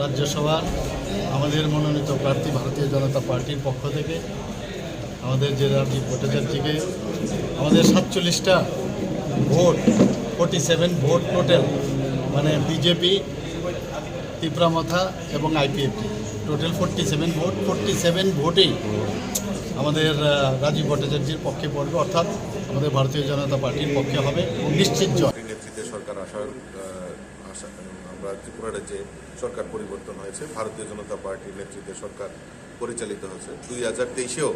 রাজ্যসভার আমাদের মনোনীত প্রার্থী ভারতীয় জনতা পার্টির পক্ষ থেকে আমাদের যে রাজীব ভট্টাচার্যকে আমাদের সাতচল্লিশটা vote forty seven vote total মানে বিজেপি তিপ্রামাথা এবং IPFT total forty seven vote forty seven ভোটেই আমাদের রাজীব ভট্টাচার্যের পক্ষে পড়বে, অর্থাৎ আমাদের ভারতীয় জনতা পার্টির পক্ষে হবে নিশ্চিত জয়। নেতৃত্বে সরকার আসার আমরা ত্রিপুরা রাজ্যে সরকার পরিবর্তন হয়েছে, ভারতীয় জনতা পার্টির নেতৃত্বে সরকার পরিচালিত হয়েছে। দুই হাজার তেইশেও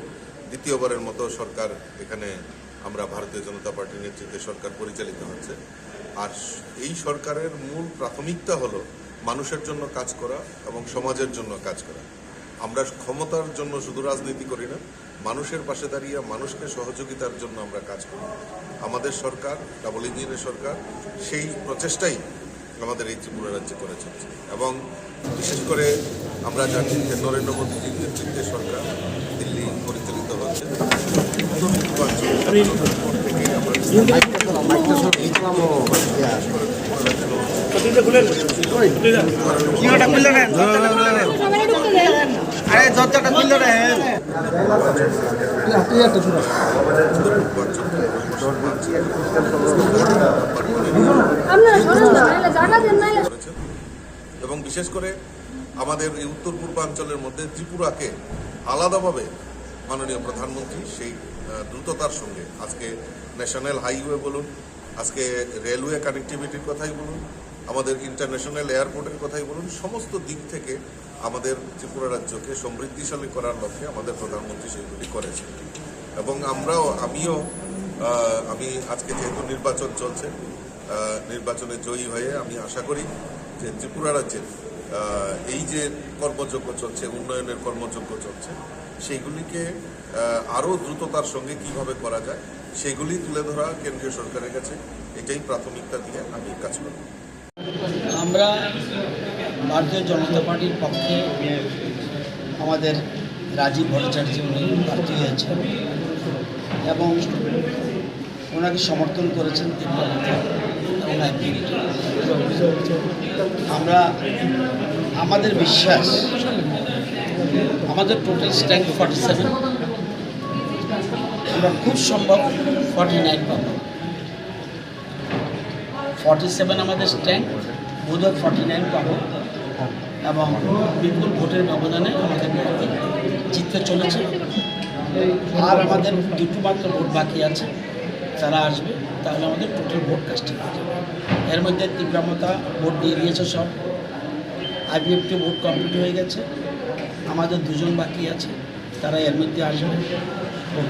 দ্বিতীয়বারের মতো সরকার এখানে আমরা ভারতীয় জনতা পার্টির নেতৃত্বে সরকার পরিচালিত হচ্ছে। আর এই সরকারের মূল প্রাথমিকতা হলো মানুষের জন্য কাজ করা এবং সমাজের জন্য কাজ করা। আমরা ক্ষমতার জন্য শুধু রাজনীতি করি না, মানুষের পাশে দাঁড়িয়ে মানুষকে সহযোগিতার জন্য আমরা কাজ করি। আমাদের সরকার, ডাবল ইঞ্জিনের সরকার, সেই প্রচেষ্টাই আমাদের এই ত্রিপুরা রাজ্যে করে চলছে। এবং বিশেষ করে আমরা জানি যে নরেন্দ্র মোদীজির নেতৃত্বে সরকার দিল্লি পরিচালিত হচ্ছে। আমরা বিশেষ করে আমাদের এই উত্তর পূর্বাঞ্চলের মধ্যে ত্রিপুরাকে আলাদাভাবে মাননীয় প্রধানমন্ত্রী সেই দ্রুততার সঙ্গে আজকে ন্যাশনাল হাইওয়ে বলুন, আজকে রেলওয়ে কানেক্টিভিটির কথাই বলুন, আমাদের ইন্টারন্যাশনাল এয়ারপোর্টের কথাই বলুন, সমস্ত দিক থেকে আমাদের ত্রিপুরা রাজ্যকে সমৃদ্ধিশালী করার লক্ষ্যে আমাদের প্রধানমন্ত্রী সেইগুলি করেছেন। এবং আমরাও, আমিও আমি আজকে যেহেতু নির্বাচন চলছে নির্বাচনে জয়ী হয়ে আমি আশা করি যে ত্রিপুরা রাজ্যের এই যে কর্মযজ্ঞ চলছে, উন্নয়নের কর্মযজ্ঞ চলছে, সেইগুলিকে আরও দ্রুততার সঙ্গে কীভাবে করা যায়, সেগুলি তুলে ধরা কেন্দ্রীয় সরকারের কাছে, এটাই প্রাথমিকতা দিয়ে আমি কাজ করব। আমরা ভারতীয় জনতা পার্টির পক্ষে আমাদের রাজীব ভট্টাচার্য উনি প্রার্থী হয়েছেন এবং ওনাকে সমর্থন করেছেন তীব্রমাত্রা এবং আমরা, আমাদের বিশ্বাস, আমাদের টোটাল স্ট্যাঙ্ক ফর্টি সেভেন আমরা খুব সম্ভব ফর্টি নাইন পাবো। ফর্টি সেভেন আমাদের স্ট্যাঙ্ক বোধহয় ফর্টি নাইন পাবো। এবং বিপুল ভোটের ব্যবধানে আমাদের জিততে চলেছে। আর আমাদের দুটো মাত্র ভোট বাকি আছে। তারা আসবে, তাহলে আমাদের টোটাল ভোট কাস্টিং যাবে। এর মধ্যে তীব্রামতা ভোট দিয়ে দিয়েছে সব। আইপিএফটি ভোট কমপ্লিট হয়ে গেছে। আমাদের দুজন বাকি আছে, তারা এর মধ্যে আসবে। ভোট